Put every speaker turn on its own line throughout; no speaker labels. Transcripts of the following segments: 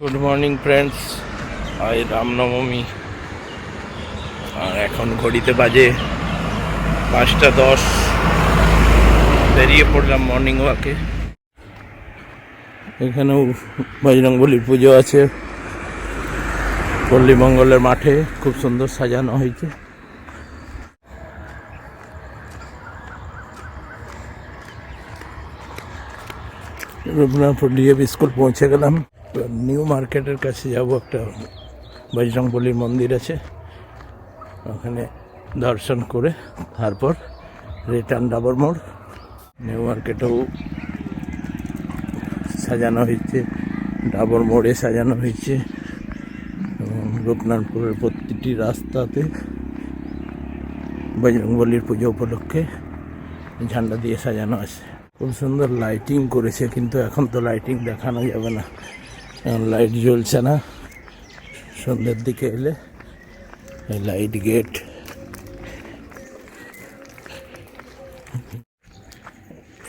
Good morning friends আজ রামনবমী। আর এখন ঘড়িতে বাজে পাঁচটা দশ। বেরিয়ে পড়লাম মর্নিং ওয়াকে এখানেও বজরংবলির পুজো আছে। পল্লী মঙ্গলের মাঠে খুব সুন্দর সাজানো হয়েছে। রঘুনাথপুর ডিএবি স্কুল পৌঁছে গেলাম। নিউ মার্কেটের কাছে যাব একটা বজরংবলির মন্দির আছে। ওখানে দর্শন করে তারপর রিটার্ন ডাবর মোড়। নিউ মার্কেটেও সাজানো হয়েছে ডাবর মোড়ে সাজানো হয়েছে। এবং রূপনাথপুরের প্রতিটি রাস্তাতে বজরংবলির পুজো উপলক্ষে ঝান্ডা দিয়ে সাজানো আছে। খুব সুন্দর লাইটিং করেছে, কিন্তু এখন তো লাইটিং দেখানো যাবে না। এখন লাইট জ্বলছে না। সন্ধ্যের দিকে এলে এই লাইট গেট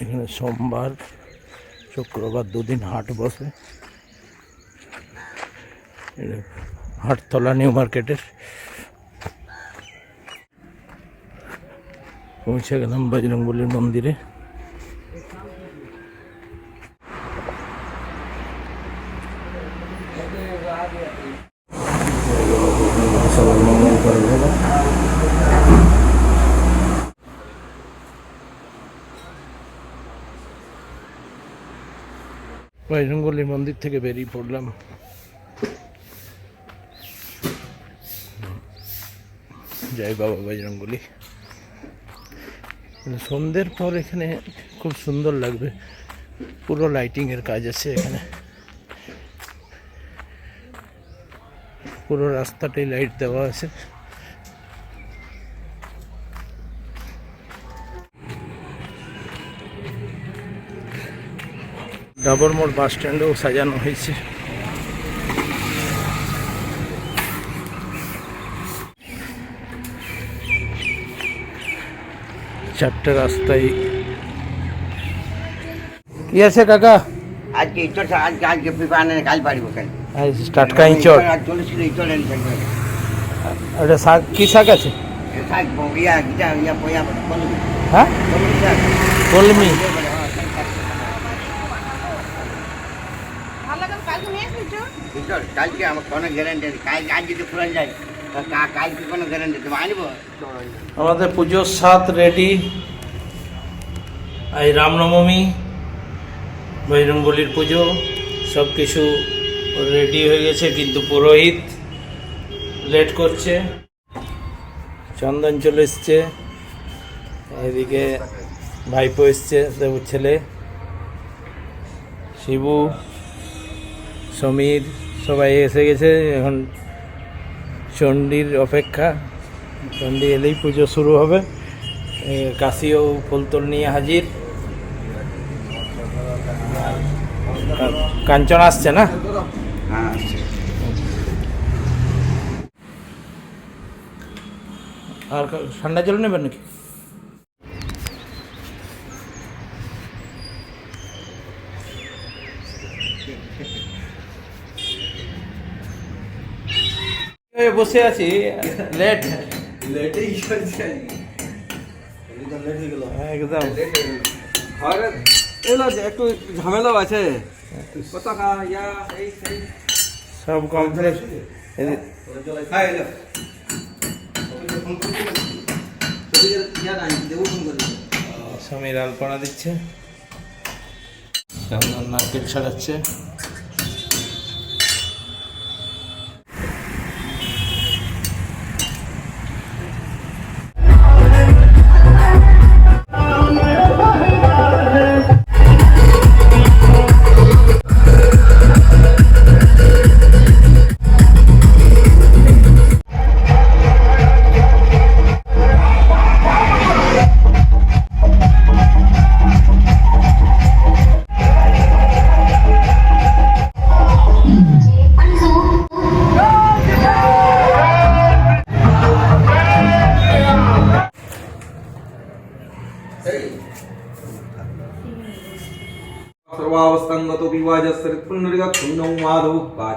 এখানে সোমবার, শুক্রবার দুদিন হাট বসে। হাটতলা নিউ মার্কেটের। পৌঁছে গেলাম বজরংবলির মন্দিরে সবার মঙ্গল করে বলো বজরংবলী মন্দির থেকে বেরিয়ে পড়লাম। জয় বাবা বজরংবলী সন্ধ্যের পর এখানে খুব সুন্দর লাগবে। পুরো লাইটিংয়ের কাজ আছে এখানে। পুরো রাস্তাটাই লাইট দেওয়া আছে। ডাবর মোড় বাস স্ট্যান্ডেও সাজানো হয়েছে। চারটে রাস্তায়। কি আছে কাকা?
আজকে ইচড় আজকে আজকে পিপানে কাজ পারিব কেন?
আজ টাটকা ইঁচড়।
আর চল্লিশ কিলো ইচড় এনে থাকবে।
ওটা শাক কি শাক আছে?
শাক ইয়া পয়া
হ্যাঁ? কলমি।
কালকে আমার কোনো গ্যারান্টি নেই। কাল কাজ যদি যায় কালকে কোনো
আমাদের পুজোর সাত রেডি এই রামনবমী বজরংবলির পুজো সব কিছু রেডি হয়ে গেছে, কিন্তু পুরোহিত লেট করছে। চন্দন চলে এসছে। এদিকে ভাইপো এসছে, দেবুর ছেলে। শিবু। সমীর সবাই এসে গেছে এখন চণ্ডীর অপেক্ষা। চণ্ডী এলেই পুজো শুরু হবে। কাশিও ফুলতোল নিয়ে হাজির। কাঞ্চন আসছে না?
হ্যাঁ
আর ঠান্ডা জল নেবেন নাকি? বসে আছি। লেট
লেটেই একদম। হয়ে গেল।
একদম
একটু ঝামেলাও আছে।
সব কমপ্লিট
হ্যাঁ
সমীর আলপনা দিচ্ছে। নারকেল ছাড়াচ্ছে?
माधव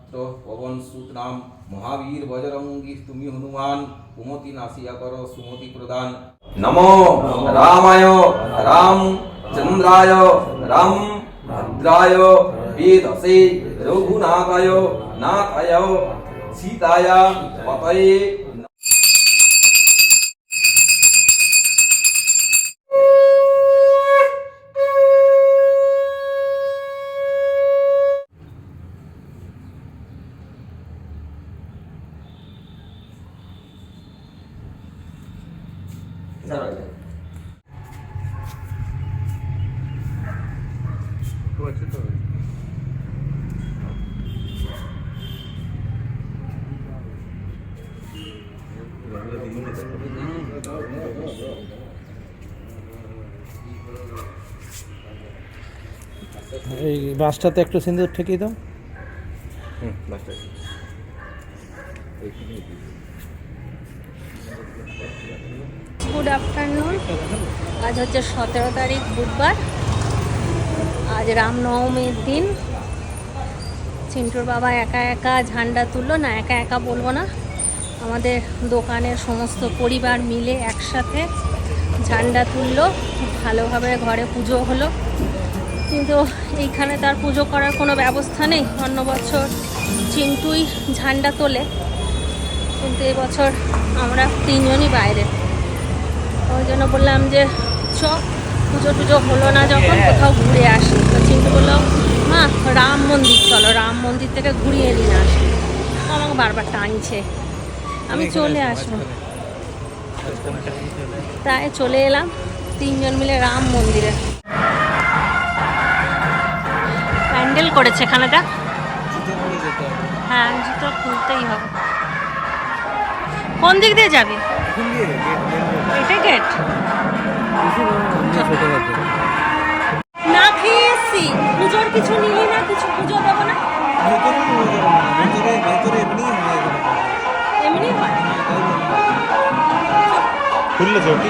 दत्त पवन सुत नाम महावीर बजरंगी तुम्हें हनुमान कुमति नासिया करो सुमति प्रदान नमो रामाय राम चंद्राय राम भद्राय वेदसे रघुनाथाय नाथाय सीताया पतये
এই বাসটাতে একটু সিন্দুর ঠেকিয়ে দাও।
গুড আফটারনুন আজ হচ্ছে সতেরো তারিখ বুধবার। আজ রামনবমীর দিন। চিন্টুর বাবা একা একা ঝান্ডা তুললো না একা একা বলব না। আমাদের দোকানের সমস্ত পরিবার মিলে একসাথে ঝান্ডা তুললো। খুব ভালোভাবে ঘরে পুজো হলো। কিন্তু এইখানে তার পুজো করার কোনো ব্যবস্থা নেই। অন্য বছর চিন্টুই ঝান্ডা তোলে। কিন্তু এবছর আমরা তিনজনই বাইরে। ওই জন্য বললাম যে চ পুজো টুজো হলো না যখন কোথাও ঘুরে আসি। তো চিন্টু বলল মা রাম মন্দির চলো। রাম মন্দির থেকে ঘুরিয়ে নিয়ে আসি। আমাকে বারবার টানছে। আমি চলে আসব। তাই চলে এলাম। তিনজন মিলে রাম মন্দিরে। প্যান্ডেল করেছে এখানেটা? হ্যাঁ জুতো খুলতেই হবে। কোন দিক দিয়ে যাবি? এটা গেট না খেয়ে এসছি। পুজোর কিছু নিলি না? কিছু পুজো দেবো না? এমনি হয়।
খুললে চৌকি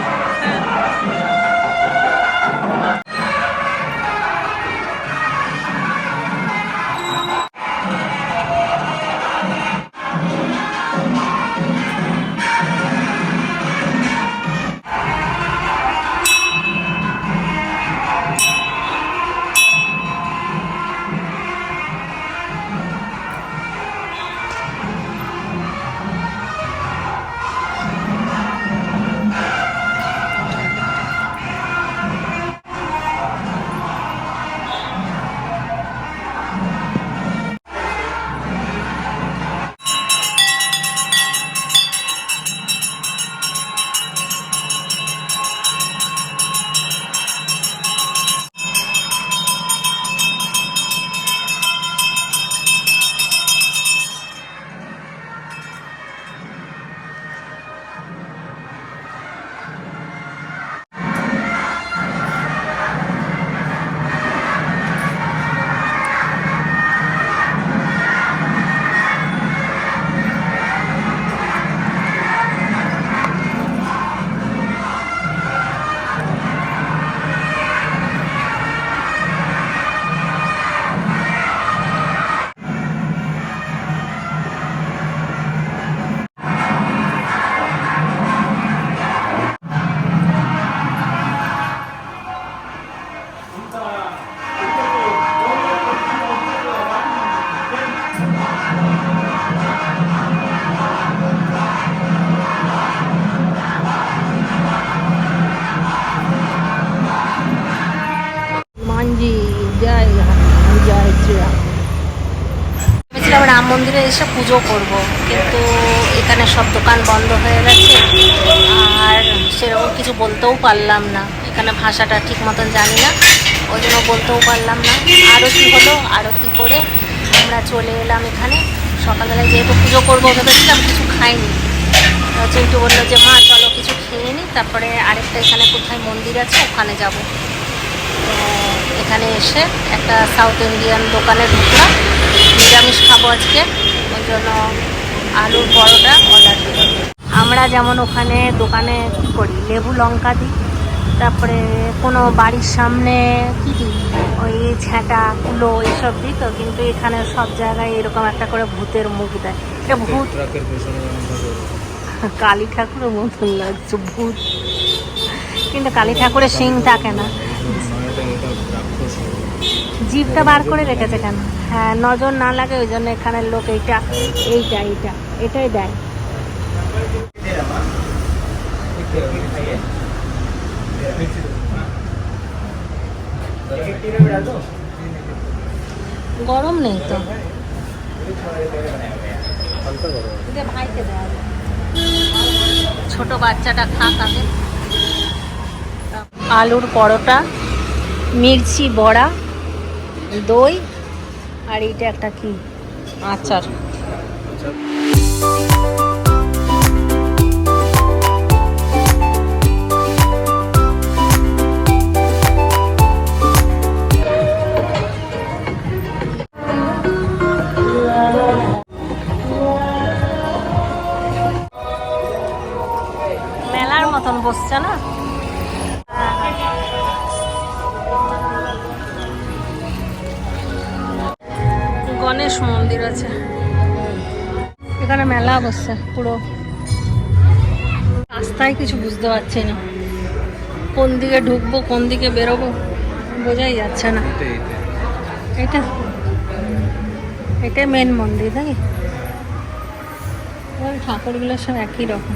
মন্দিরে এসে পুজো করব। কিন্তু এখানে সব দোকান বন্ধ হয়ে গেছে। আর সেরকম কিছু বলতেও পারলাম না। এখানে ভাষাটা ঠিক মতন জানি না। ওই জন্য বলতেও পারলাম না। আরতি হলো আরতি করে আমরা চলে এলাম এখানে। সকালবেলায় যেহেতু পুজো করব, ভেবেছিলাম কিছু খাইনি। চিন্টু বলল যে, মা, চলো কিছু খেয়ে নিই তারপরে আরেকটা এখানে কোথায় মন্দির আছে, ওখানে যাব। এখানে এসে একটা সাউথ ইন্ডিয়ান দোকানে ঢুকলাম। নিরামিষ খাব আজকে। ওই জন্য আলুর পরোটা অর্ডার দিলাম। আমরা যেমন ওখানে দোকানে কী করি লেবু লঙ্কা দিই তারপরে কোনো বাড়ির সামনে কী দিই ওই ঝ্যাঁটা কুলো এইসব দিই তো কিন্তু এখানে সব জায়গায় এরকম একটা করে ভূতের মুখ দেয়। এটা ভূত। কালী ঠাকুরের মতন লাগছে ভূত। কিন্তু কালী ঠাকুরের শিং থাকে না। জিভটা বার করে রেখেছে কেন? হ্যাঁ নজর না লাগে, ওই জন্য এখানের লোক এইটা এইটা এইটা, এটাই দেয়। গরম নেই তো। ছোট বাচ্চাটা খাক আলুর পরোটা, মির্চি বড়া দই আর এইটা একটা কি? আচার। মেলার মতন বসছে না? গণেশ মন্দির আছে। এখানে মেলা বসছে পুরো। রাস্তায় কিছু বুঝতে পারছি না। কোন দিকে ঢুকবো কোন দিকে বেরোবো বোঝাই যাচ্ছে না। এটা এটাই মেন মন্দির নাকি ওই ঠাকুরগুলো সব একই রকম।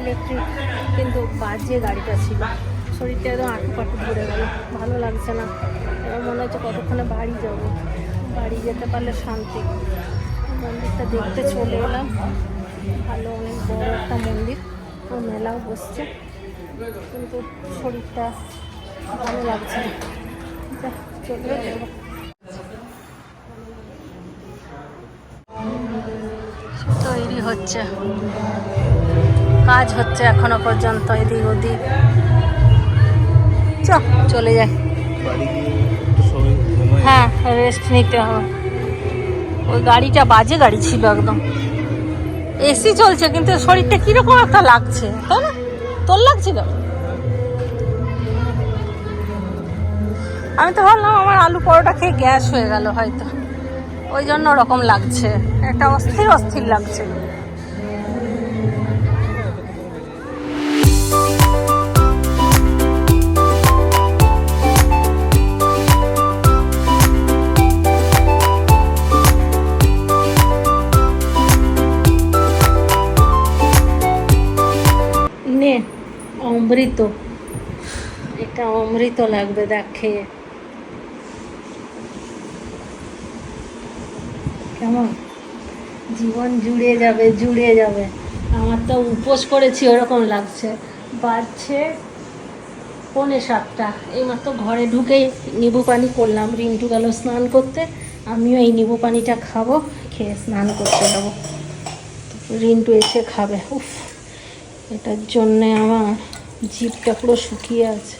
ইলেকট্রিক কিন্তু বাজে গাড়িটা ছিল। শরীরটা একদম আটু পাটু ধরে গেল, ভালো লাগছে না। এবার মনে হচ্ছে কতক্ষণে বাড়ি যাব। বাড়ি যেতে পারলে শান্তি। মন্দিরটা দেখতে চলে এলাম। ভালো অনেক বড় একটা মন্দির ও মেলাও বসছে। কিন্তু শরীরটা ভালো লাগছে না। চলে। তৈরি হচ্ছে। কাজ হচ্ছে এখনও পর্যন্ত এদিক ওদিক। চলে যাই। হ্যাঁ রেস্ট নিতে হবে। ওই গাড়িটা বাজে গাড়ি ছিল একদম। এসি চলছে, কিন্তু শরীরটা কীরকম একটা লাগছে, তাই না? তোর লাগছিল আমি তো ভাবলাম আমার আলু পরোটা খেয়ে গ্যাস হয়ে গেল হয়তো। ওই জন্য ওরকম লাগছে। একটা অস্থির অস্থির লাগছে। অমৃত। এটা অমৃত লাগবে, দেখ কেমন? জীবন জুড়ে যাবে জুড়ে যাবে। আমার তো উপোস করেছি, ওরকম লাগছে। বাজছে পৌনে সাতটা। এইমাত্র ঘরে ঢুকেই নিবু পানি করলাম। রিন্টু গেল স্নান করতে। আমিও এই নিবু পানিটা খাব, খেয়ে স্নান করতে যাব। রিন্টু এসে খাবে। উফ, এটার জন্যে আমার জিভটা পুরো শুকিয়ে আছে।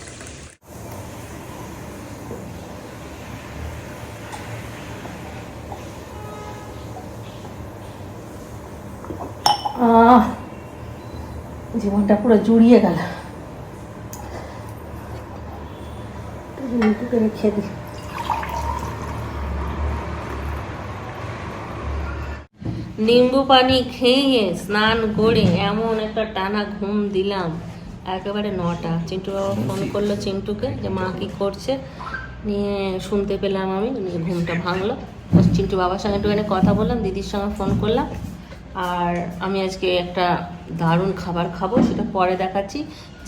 জীবনটা পুরো জুড়িয়ে গেল। রিন্টুকে রেখে দিই। নিম্বু পানি খেয়ে স্নান করে এমন একটা টানা ঘুম দিলাম। একেবারে নটা। চিন্টু বাবা ফোন করল চিন্টুকে যে মা কী করছে? নিয়ে শুনতে পেলাম আমি নিয়ে ঘুমটা ভাঙলো। চিন্টু বাবার সঙ্গে একটুখানি কথা বললাম দিদির সঙ্গে ফোন করলাম। আর আমি আজকে একটা দারুণ খাবার খাব সেটা পরে দেখাচ্ছি।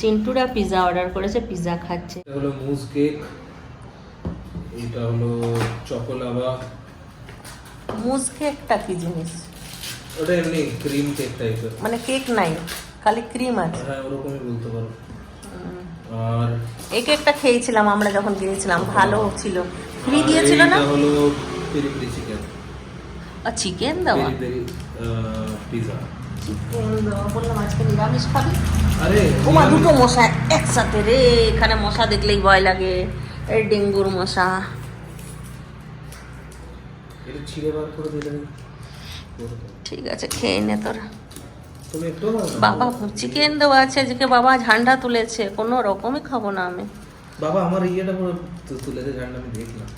চিন্টুরা পিৎজা অর্ডার করেছে পিৎজা খাচ্ছে।
এটা হলো মুজ কেক এটা হলো চকোলাভা
মুজ কেকটা কি জিনিস?
ওটা এমনি ক্রিম কেক টাইপের
মানে কেক নাই। খালি ক্রিম আছে।
হ্যাঁ ওরকমই বলতে পারো। আর
এই কেকটা খেয়েছিলাম আমরা যখন গিয়েছিলাম ভালো ছিল। ফ্রি দিয়েছিল না?
হলো পেরি পেরি চিকেন
আর চিকেন
পেরি পিজা
দেওয়া বললাম আজকে নিরামিষ খাবি?
আরে
ওমা দুটো মশা একসাথে রে এখানে মশা দেখলেই ভয় লাগে। এই ডেঙ্গুর মশা। ঠিক আছে খেয়ে নে তোরা।
একটু
বাবা চিকেন দেওয়া আছে আজকে বাবা ঝান্ডা তুলেছে কোনো রকমই খাব না আমি।
বাবা আমার ইয়েটা পুরো তু- তুলে দে জানলে আমি দেখলাম।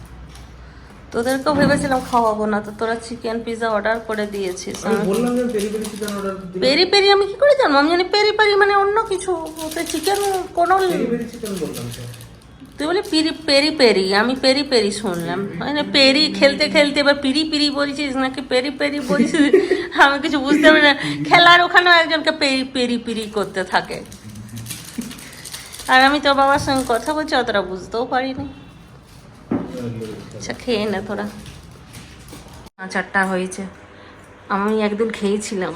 তোদেরকেও ভেবেছিলাম খাওয়াবো না তো তোরা চিকেন পিৎজা অর্ডার করে দিয়েছিস
আমি বললাম যে পেরি পেরি চিকেন অর্ডার দিলে
পেরি পেরি আমি কি করে জানব? আমি জানি পেরি পেরি মানে অন্য কিছু চিকেন কোনো তুই বলি পিরি পেরি পেরি আমি পেরি পেরি শুনলাম। মানে পেরি খেলতে খেলতে এবার পিরি পিরি বলছিস নাকি পেরি পেরি বলছিস? আমি কিছু বুঝতে পারি না। খেলার ওখানেও একজনকে পেরি পেরি পিরি করতে থাকে। আর আমি তোর বাবার সঙ্গে কথা বলছি অতটা বুঝতেও পারিনি। আচ্ছা খেয়ে নে তোরা। আচারটা হয়েছে। আমি একদিন খেয়েছিলাম।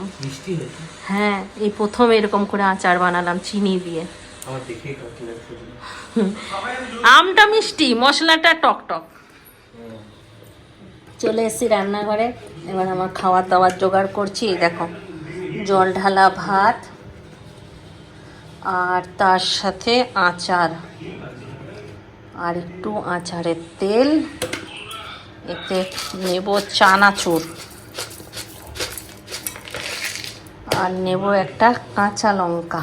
হ্যাঁ এই প্রথম এরকম করে আচার বানালাম চিনি দিয়ে। আমটা মিষ্টি মশলাটা টক টক। চলে এসেছি রান্নাঘরে এবার আমার খাওয়ার দাওয়ার জোগাড় করছি দেখো জল ঢালা ভাত আর তার সাথে আচার। আর একটু আচারের তেল এতে নেব চানাচুর। আর নেব একটা কাঁচা লঙ্কা।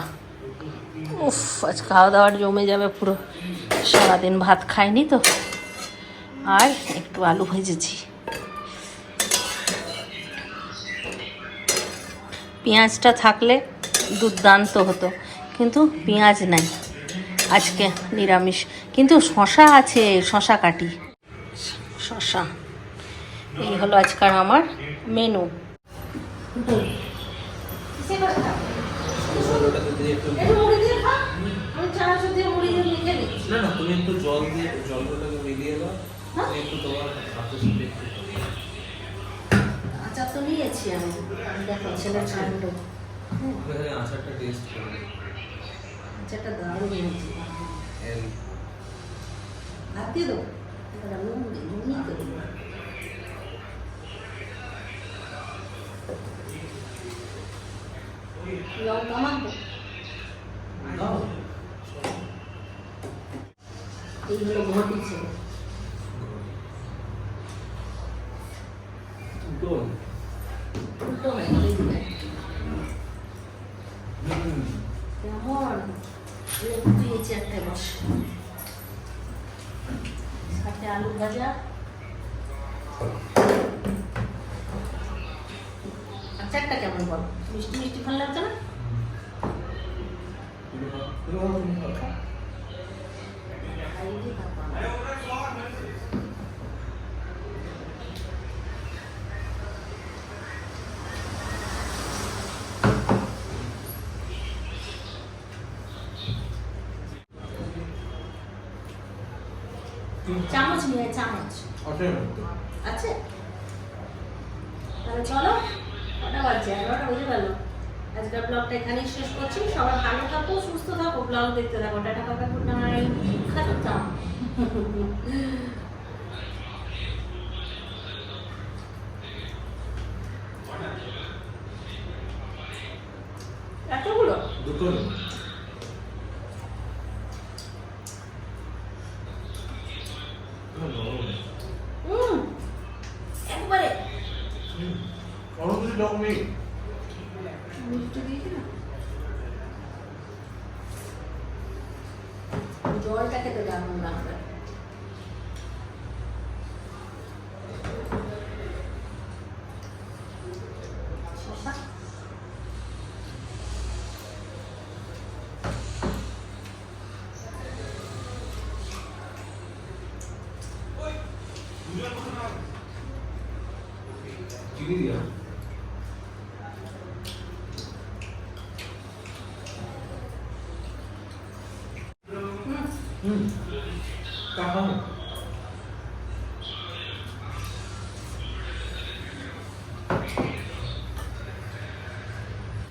উফ, আজ খাওয়া দাওয়ার জমে যাবে পুরো। সারাদিন ভাত খাইনি তো। আর একটু আলু ভেজেছি। পেঁয়াজটা থাকলে দুর্দান্ত হতো, কিন্তু পেঁয়াজ নাই। আজকে নিরামিষ। কিন্তু শশা আছে, শশা কাটি। শশা। এই হলো আজকার আমার মেনু।
ওটাতে দিয়ে একটু না না তুমি একটু জল দিয়ে জলটাকে মিলিয়ে দাও। তুমি একটু তোমার হাতের সাথে একটু
আচার তো নিয়েছি আমি। দেখো ছেলের কাণ্ড।
এখানে আচারটা টেস্ট করবে
আচারটা দারুণ হয়েছে। ভাত দিয়ে দেবো? নুন নুনই তো লঙ্কা মাখবো?
দাও
এই হলো ঘটি ছেলে
দুটো
উল্টো গেল, এই দিকে। কেমন দিয়েছি একটা বস। সাথে আলু ভাজা। আচারটা কেমন বল? মিষ্টি মিষ্টি ভালো লাগছে না খাইয়ে দিয়ে তারপর আবার। চামচ চামচ। আছে? তাহলে চলো কটা বাজছে? এগারোটা বুঝে গেল। আজকের ব্লগটা এখানেই শেষ করছি। সবাই ভালো থাকো সুস্থ থাকো ব্লগ দেখতে থাকো। টাটা কাকা গুড নাইট।